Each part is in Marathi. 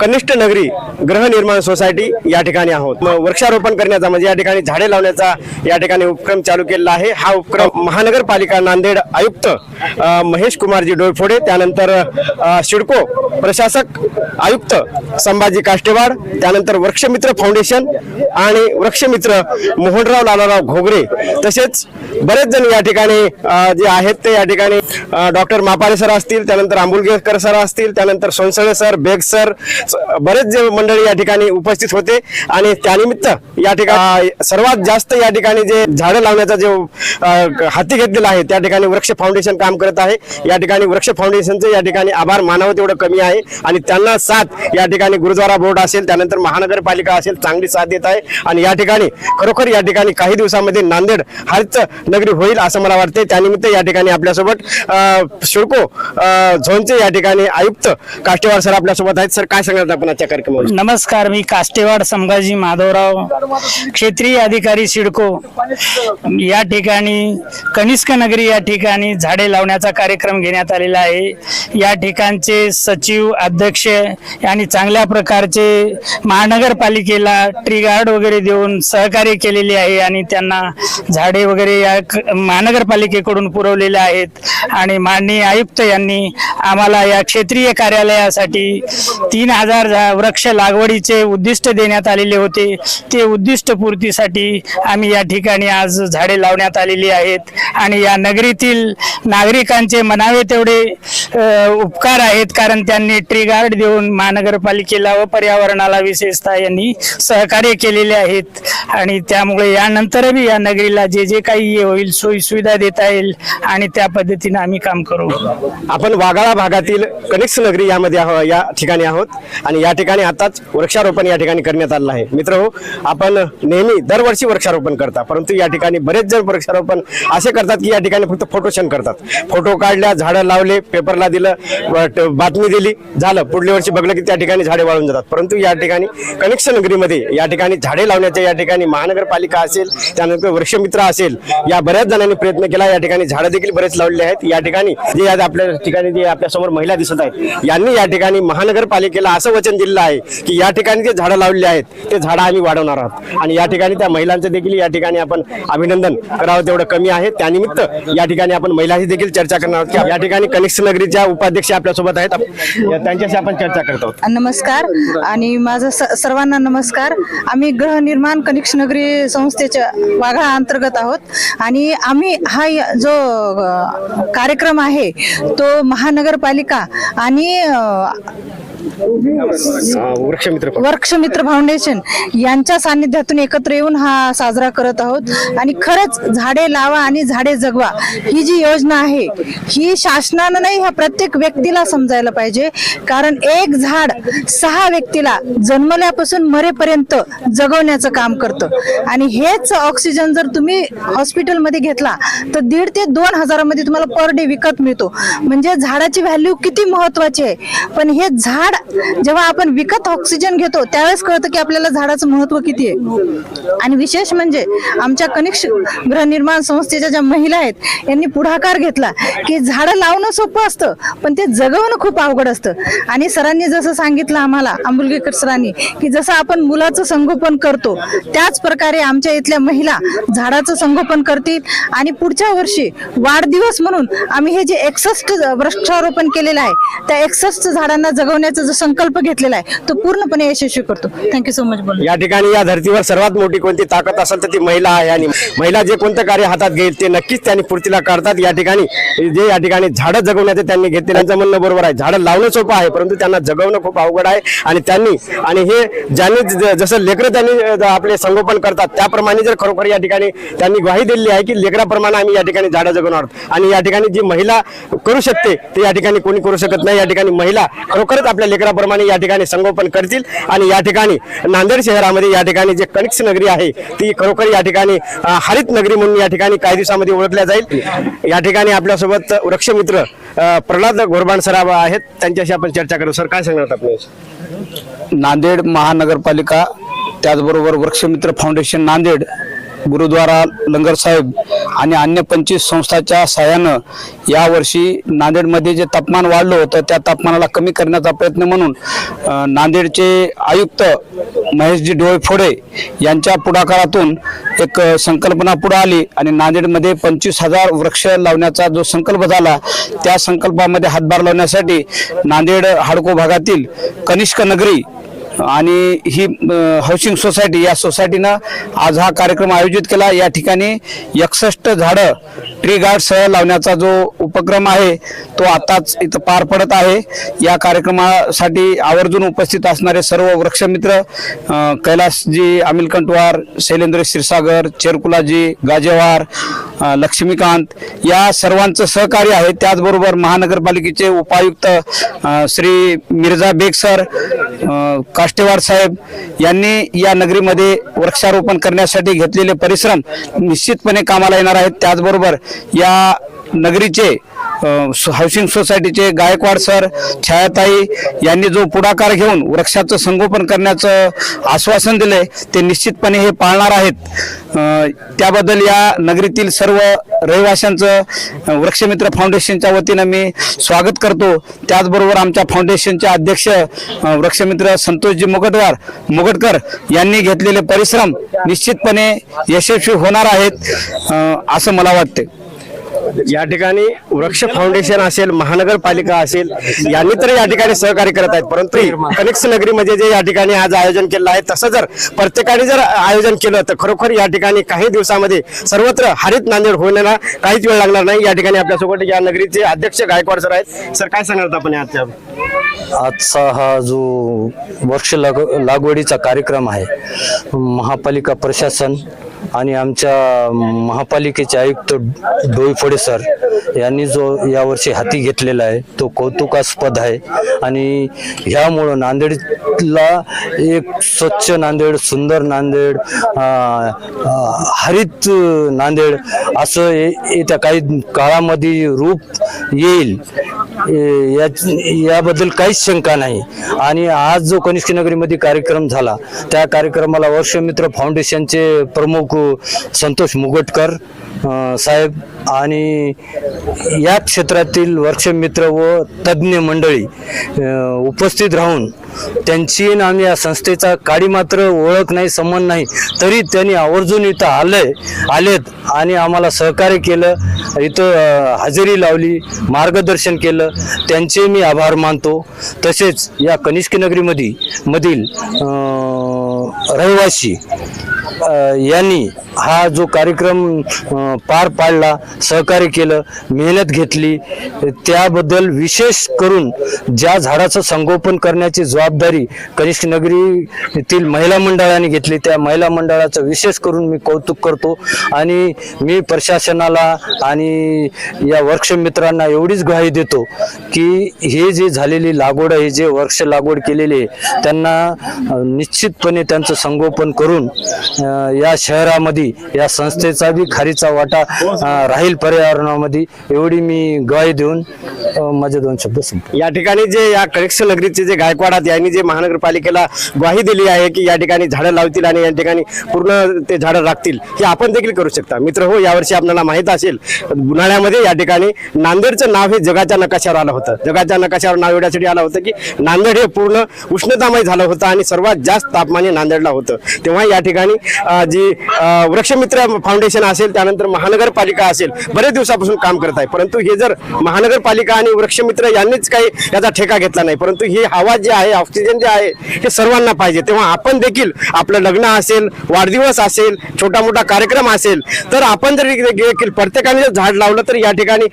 कनिष्ठ नगरी गृहनिर्माण सोसायटी या ठिकाणी आहोत. वृक्षारोपण करण्याचा म्हणजे या ठिकाणी झाडे लावण्याचा या ठिकाणी उपक्रम चालू केलेला आहे. हा उपक्रम महानगरपालिका नांदेड आयुक्त महेश कुमारजी डोळफोडे त्यानंतर शिडको सिडको प्रशासक आयुक्त संभाजी काष्टेवाड त्यानंतर वृक्षमित्र फाउंडेशन आणि वृक्षमित्र मोहनराव लालाराव घोगरे तसेच बरेच जण या ठिकाणी जे आहेत ते या ठिकाणी डॉक्टर मापारे सर असतील त्यानंतर आंबुलगेकर सर असतील त्यानंतर सोनसळे सर बेग सर बरेच जे मंडळी या ठिकाणी उपस्थित होते आणि त्यानिमित्त या ठिकाणी सर्वात जास्त या ठिकाणी जे झाडं लावण्याचा जो हाती घेतलेला आहे त्या ठिकाणी वृक्ष फाउंडेशन काम करत आहे. या ठिकाणी वृक्ष फाउंडेशनचे या ठिकाणी आभार मानावं तेवढं कमी आहे. आणि त्यांना साथ या ठिकाणी गुरुद्वारा बोर्ड असेल त्यानंतर महानगरपालिका असेल चांगली साथ देत आहे. आणि या ठिकाणी खरोखर या ठिकाणी काही दिवसामध्ये नांदेड हरित नगरी होईल असं मला वाटते त्यानिमित्त या ठिकाणी आपल्यासोबत शिडको झोनचे या ठिकाणी आयुक्त काष्टेवार सर आपल्यासोबत आहेत सर काय सांगणार आपण आजच्या कार्यक्रमावर? नमस्कार मी काष्टेवाड संभाजी माधवराव क्षेत्रीय अधिकारी सिडको. या ठिकाणी कनिष्क नगरी या ठिकाणी झाडे लावण्याचा कार्यक्रम घेण्यात आलेला आहे. या ठिकाणचे सचिव अध्यक्ष यांनी चांगल्या प्रकारचे महानगरपालिकेला ट्री गार्ड वगैरे देऊन सहकार्य केलेले आहे आणि त्यांना झाडे वगैरे या महानगरपालिकेकडून पुरवलेले आहेत. आणि माननीय आयुक्त यांनी आम्हाला या क्षेत्रीय कार्यालयासाठी तीन हजार वृक्ष लागवडीचे उद्दिष्ट देण्यात आलेले होते ते उद्दिष्ट पूर्तीसाठी आम्ही या ठिकाणी आज झाडे लावण्यात आलेली आहेत. आणि या नगरीतील नागरिकांचे म्हणावे तेवढे उपकार आहेत कारण त्यांनी ट्री गार्ड देऊन महानगरपालिकेला व पर्यावरणाला विशेषतः यांनी सहकार्य केलेले आहेत. आणि त्यामुळे यानंतरही या नगरीला जे जे काही होईल सोयी सुविधा देता येईल आणि त्या पद्धतीने आम्ही काम करू. आपण वागाळा भागातील कनिष्ठ नगरी यामध्ये या ठिकाणी आहोत आणि या ठिकाणी आताच वृक्षारोपण या ठिकाणी करण्यात आलं आहे मित्र हो आपण नेहमी दरवर्षी वृक्षारोपण करता परंतु या ठिकाणी बरेच जण वृक्षारोपण असे करतात की या ठिकाणी फक्त फोटोशन करतात फोटो काढल्या झाडं लावले पेपरला दिलं बातमी दिली झालं पुढल्या वर्षी बघलं की त्या ठिकाणी झाडे वाळून जातात परंतु या ठिकाणी कनेक्शन नगरीमध्ये या ठिकाणी झाडे लावण्याच्या या ठिकाणी महानगरपालिका असेल त्यानंतर वृक्षमित्र असेल या बऱ्याच जणांनी प्रयत्न केला या ठिकाणी झाडं देखील बरेच लावलेले आहेत या ठिकाणी जे आज आपल्या ठिकाणी जे आपल्यासमोर महिला दिसत आहेत यांनी या ठिकाणी महानगर महानगरपालिकेला असं वचन दिलेलं आहे की या ठिकाणी जे झाडं लावलेली आहेत ते झाडं आम्ही वाढवणार आहोत. आणि या ठिकाणी त्या महिलांचं देखील या ठिकाणी आपण अभिनंदन करावं तेवढं कमी आहे. त्यानिमित्त या ठिकाणी आपण महिलांशी देखील चर्चा करणार आहोत. या ठिकाणी कनिष्ठ नगरीच्या उपाध्यक्ष आपल्यासोबत आहेत त्यांच्याशी आपण चर्चा करत आहोत. नमस्कार. आणि माझं स- सर्वांना नमस्कार. आम्ही गृहनिर्माण कनिष्ठ नगरी संस्थेच्या वाघा अंतर्गत आहोत. आणि आम्ही हा जो कार्यक्रम आहे तो महानगरपालिका आणि वृक्षमित्र वृक्षमित्र फाउंडेशन यांच्या सानिध्यातून एकत्र येऊन हा साजरा करत आहोत. आणि खरंच झाडे लावा आणि झाडे जगवा ही जी योजना आहे ही शासनानं नाही ह्या प्रत्येक व्यक्तीला समजायला पाहिजे. कारण एक झाड सहा व्यक्तीला जन्मल्यापासून मरेपर्यंत जगवण्याचं काम करतं. आणि हेच ऑक्सिजन जर तुम्ही हॉस्पिटलमध्ये घेतला तर दीड ते दोन हजारामध्ये तुम्हाला पर डे विकत मिळतो. म्हणजे झाडाची व्हॅल्यू किती महत्वाची आहे? पण हे झाड जेव्हा आपण विकत ऑक्सिजन घेतो त्यावेळेस कळतं की आपल्याला झाडाचं महत्त्व किती आहे. आणि विशेष म्हणजे आमच्या कनिष्ठ गृहनिर्माण संस्थेच्या ज्या महिला आहेत यांनी पुढाकार घेतला की झाडं लावणं सोपं असतं पण ते जगवणं खूप अवघड असतं. आणि सरांनी जसं सांगितलं आम्हाला आंबुलगेकर सरांनी की जसं आपण मुलाचं संगोपन करतो त्याच प्रकारे आमच्या इथल्या महिला झाडाचं संगोपन करतील. आणि पुढच्या वर्षी वाढदिवस म्हणून आम्ही हे जे एकसष्ट वृक्षारोपण केलेलं आहे त्या एकसष्ट झाडांना जगवण्याचं जो संकल्प घेतलेला आहे तो पूर्णपणे यशस्वी करतो. थँक्यू सो मच बोल या ठिकाणी या धर्तीवर सर्वात मोठी कोणती ताकद असेल तर ती महिला आहे आणि महिला जे कोणतं कार्य हातात घेईल ते नक्कीच त्यांनी पूर्तीला काढतात. या ठिकाणी जे या ठिकाणी झाडं जगवण्याचे त्यांनी घेतले त्यांचं म्हणणं बरोबर आहे. झाडं लावणं सोपं आहे परंतु त्यांना जगवणं खूप अवघड आहे आणि त्यांनी आणि हे ज्यांनी जसं लेकरं त्यांनी आपले संगोपन करतात त्याप्रमाणे जर खरोखर या ठिकाणी त्यांनी ग्वाही दिलेली आहे की लेकराप्रमाणे आम्ही या ठिकाणी झाडं जगवणार आणि या ठिकाणी जी महिला करू शकते ते या ठिकाणी कोणी करू शकत नाही. या ठिकाणी महिला खरोखरच आपल्या लेकराप्रमाणे या ठिकाणी संगोपन करतील. आणि या ठिकाणी नांदेड शहरामध्ये या ठिकाणी जे कणिक्स नगरी आहे ती खरोखर या ठिकाणी हरित नगरी म्हणून या ठिकाणी काही दिवसामध्ये ओळखल्या जाईल. या ठिकाणी आपल्यासोबत वृक्षमित्र प्रल्हाद घोरबाण सर आहेत. त्यांच्याशी आपण चर्चा करू. सर काय सांगणार आपल्या नांदेड महानगरपालिका त्याचबरोबर वृक्षमित्र फाउंडेशन नांदेड गुरुद्वारा लंगर साहेब आणि अन्य पंचवीस संस्थाच्या सहाय्यानं यावर्षी नांदेडमध्ये जे तापमान वाढलं होतं त्या तापमानाला कमी करण्याचा प्रयत्न म्हणून नांदेडचे आयुक्त महेशजी डोळेफोडे यांच्या पुढाकारातून एक संकल्पना पुढे आली आणि नांदेडमध्ये पंचवीस हजार वृक्ष लावण्याचा जो संकल्प झाला त्या संकल्पामध्ये हातभार लावण्यासाठी नांदेड हाडको भागातील कनिष्क नगरी आणि ही अ, हाऊसिंग सोसायटी या सोसायटीनं आज हा कार्यक्रम आयोजित केला. या ठिकाणी एकसष्ट झाडं ट्री गार्डसह लावण्याचा जो उपक्रम आहे तो आताच इथं पार पडत आहे. या कार्यक्रमासाठी आवर्जून उपस्थित असणारे सर्व वृक्षमित्र कैलासजी अमिल कंटवार शैलेंद्र क्षीरसागर चेरकुलाजी गाजेवार लक्ष्मीकांत या सर्वांचं सहकार्य आहे. त्याचबरोबर महानगरपालिकेचे उपायुक्त श्री मिर्झा बेग सर काष्टेवाड साहेब यांनी या नगरीमध्ये वृक्षारोपण करण्यासाठी घेतलेले परिश्रम निश्चितपणे कामाला येणार आहेत. त्याचबरोबर या नगरीचे हाऊसिंग सोसायटीचे गायकवाड सर छायाताई यांनी जो पुढाकार घेऊन वृक्षाचं संगोपन करण्याचं आश्वासन दिले ते निश्चितपणे हे पाळणार आहेत. त्याबद्दल या नगरीतील सर्व रहिवाशांचं वृक्षमित्र फाउंडेशनच्या वतीनं मी स्वागत करतो. त्याचबरोबर आमच्या फाउंडेशनचे अध्यक्ष वृक्षमित्र संतोषजी मुगटवार मुगटकर यांनी घेतलेले परिश्रम निश्चितपणे यशस्वी होणार आहेत असं मला वाटते या ठिकाणी वृक्ष फाउंडेशन असेल महानगरपालिका असेल यांनी तर या ठिकाणी सहकार्य करत आहेत. परंतु कनिक्स नगरीमध्ये म्हणजे जे या ठिकाणी आज आयोजन केलं आहे तसं जर प्रत्येकाने जर आयोजन केलं तर खरोखर या ठिकाणी काही दिवसामध्ये सर्वत्र हरित नांदेड होण्याला काहीच वेळ लागणार नाही. या ठिकाणी आपल्यासोबत या नगरीचे अध्यक्ष गायकवाड सर आहेत. सर काय सांगणार आपण आजच्या? आजचा हा जो वृक्ष लाग लागवडीचा कार्यक्रम आहे महापालिका प्रशासन आणि आमच्या महापालिकेचे आयुक्त डोईफोडे सर यांनी जो यावर्षी हाती घेतलेला आहे तो कौतुकास्पद आहे. आणि ह्यामुळं नांदेडला एक स्वच्छ नांदेड सुंदर नांदेड हरित नांदेड असं ये- येत्या काही काळामध्ये रूप येईल. याबद्दल काहीच शंका नाही. आणि आज जो कनिष्ठ नगरीमध्ये कार्यक्रम झाला त्या कार्यक्रमाला वर्षमित्र फाउंडेशनचे प्रमुख संतोष मुगटकर साहेब आणि या क्षेत्रातील वर्षमित्र व तज्ज्ञ मंडळी उपस्थित राहून त्यांची आम्ही या संस्थेचा काडी मात्र ओळख नाही संबंध नाही तरी त्यांनी आवर्जून इथं आले आलेत आणि आम्हाला सहकार्य केलं इथं हजेरी लावली मार्गदर्शन केलं त्यांचे मी आभार मानतो. तसेच या कनिष्क नगरीमध्ये मधील रहिवासी यांनी हा जो कार्यक्रम पार पाडला सहकार्य केलं मेहनत घेतली त्याबद्दल विशेष करून ज्या झाडाचं संगोपन करण्याची जबाबदारी कनिष्ठ नगरीतील महिला मंडळाने घेतली त्या महिला मंडळाचं विशेष करून मी कौतुक करतो आणि मी प्रशासनाला आणि या वर्क्ष मित्रांना एवढीच ग्वाही देतो की हे जे झालेली लागवड आहे जे वर्ष लागवड केलेली आहे त्यांना निश्चितपणे त्यांचं संगोपन करून या शहरामध्ये या संस्थेचा बी खारीचा वाटा राहील पर्यावरणामध्ये. एवढी मी ग्वाही देऊन माझे दोन शब्द संपतो या ठिकाणी जे या कनिष्ठ नगरीचे जे गायकवाड आहेत यांनी जे महानगरपालिकेला ग्वाही दिली आहे की या ठिकाणी झाडं लावतील आणि या ठिकाणी पूर्ण ते झाडं राखतील हे आपण देखील करू शकता. मित्र हो यावर्षी आपल्याला माहीत असेल उन्हाळ्यामध्ये या ठिकाणी नांदेडचं नाव हे जगाच्या नकाशावर आलं होतं. जगाच्या नकाशावर नाव एवढ्यासाठी आलं होतं की नांदेड हे पूर्ण उष्णतामय झालं होतं आणि सर्वात जास्त तापमान हे नांदेडला होतं. तेव्हा या ठिकाणी जी वृक्षमित्र फाउंडेशन असेल त्यानंतर महानगरपालिका असेल बरेच दिवसापासून काम करत आहे. परंतु हे जर महानगरपालिका आणि वृक्षमित्र यांनीच काही याचा ठेका घेतला नाही परंतु ही हवा जी आहे ऑक्सिजन जे आहे हे सर्वांना पाहिजे. तेव्हा आपण देखील आपलं लग्न असेल वाढदिवस असेल छोटा मोठा कार्यक्रम असेल तर आपण जर देखील प्रत्येकाने जर झाड लावलं तर या ठिकाणी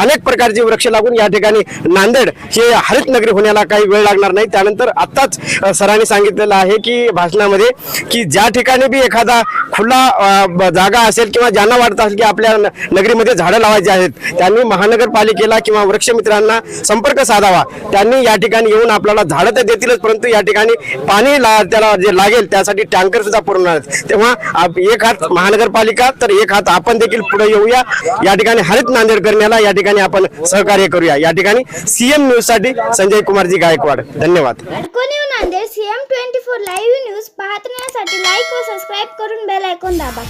अनेक प्रकारचे वृक्ष लागून या ठिकाणी नांदेड हे हरित नगरी होण्याला काही वेळ लागणार नाही. त्यानंतर आत्ताच सरांनी सांगितलेलं आहे की भाषणामध्ये की ज्या ठिकाणी बी एखादा खुला जागा असेल किंवा ज्यांना वाटत असेल की आपल्या नगरीमध्ये झाडं लावायची आहेत त्यांनी महानगरपालिकेला किंवा वृक्षमित्रांना संपर्क साधावा. त्यांनी या ठिकाणी येऊन आपल्याला झाडं तर देतीलच परंतु या ठिकाणी पाणी ला त्याला जे लागेल त्यासाठी टँकर सुद्धा पुरवणार आहेत तेव्हा आप- एक हात महानगरपालिका तर एक हात आपण देखील पुढे येऊया. या ठिकाणी हरित नांदेड करण्याला या ठिकाणी आपण सहकार्य करूया. या ठिकाणी सीएम न्यूजसाठी संजय कुमारजी गायकवाड. धन्यवाद. Nanded C M twenty four live news पाहण्यासाठी लाईक व सबस्क्राईब करून बेल ऐकून दाबा.